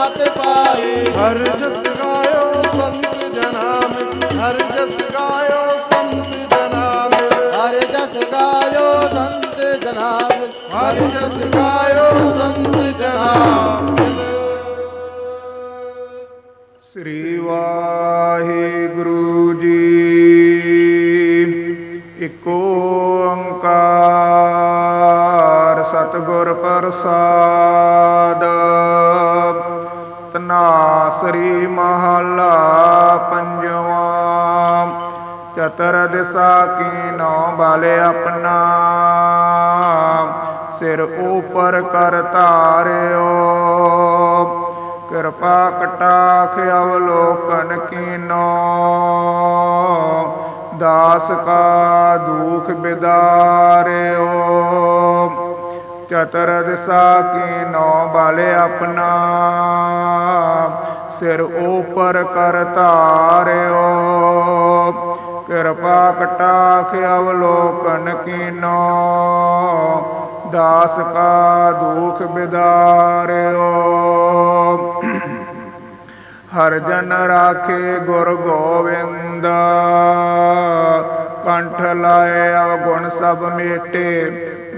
ਮਤ ਪਾਈ ਹਰ ਜਸ ਗਾਇਓ ਸੰਤ ਜਨਾ ਮਿਲ ਹਰ ਜਸ ਗਾਇਓ ਸੰਤ ਜਨਾ ਮਿਲ ਹਰ ਜਸ ਗਾਇਓ ਸੰਤ ਜਨਾ ਮਿਲ ਹਰ ਜਸ ਗਾਇਓ ਸੰਤ ਜਨਾ ਮਿਲ ਸ੍ਰੀ ਵਾਹਿਗੁਰੂ ਜੀ ਇਕ ਓੰਕਾਰ ਸਤਿਗੁਰ ਪ੍ਰਸਾਦ। ਤਨਾਸਰੀ ਮਹਲਾ ਪੰਜਵਾ। ਚਤਰ ਦਿਸਾ ਕੀਨੋ ਬਾਲੇ ਆਪਣਾ। ਸਿਰ ਉਪਰ ਕਰ ਧਾਰਿਓ। ਕਿਰਪਾ ਕਟਾਖ ਅਵਲੋਕਨ ਕੀਨੋ। ਦਾਸ ਕਾ ਦੁਖ ਬਿਦਾਰਿਓ। ਚਤਰ ਦਿਸਾ ਕੀਨੋ ਬਾਲੇ ਆਪਣਾ। ਸਿਰ ਉਪਰ ਕਰ ਧਾਰਿਓ। ਕਿਰਪਾ ਕਟਾਖ ਅਵਲੋਕਨ ਕੀਨੋ। ਦਾਸ ਕਾ ਦੁਖ ਬਿਦਾਰਿਓ। ਹਰ ਜਨ ਰਾਖੇ ਗੁਰ ਗੋਵਿੰਦ। ਕੰਠ ਲਾਏ ਅਵਗੁਣ ਸਭ ਮੇਟੇ।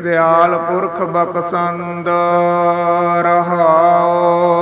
ਦਿਆਲ ਪੁਰਖ ਬਖਸੰਦ। ਰਹਾਓ।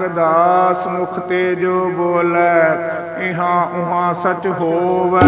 ਨਾਨਕ ਦਾਸ ਮੁਖ ਤੇ ਜੋ ਬੋਲੇ ਇਹਾਂ ਉਹਾਂ ਸਚ ਹੋਵੈ।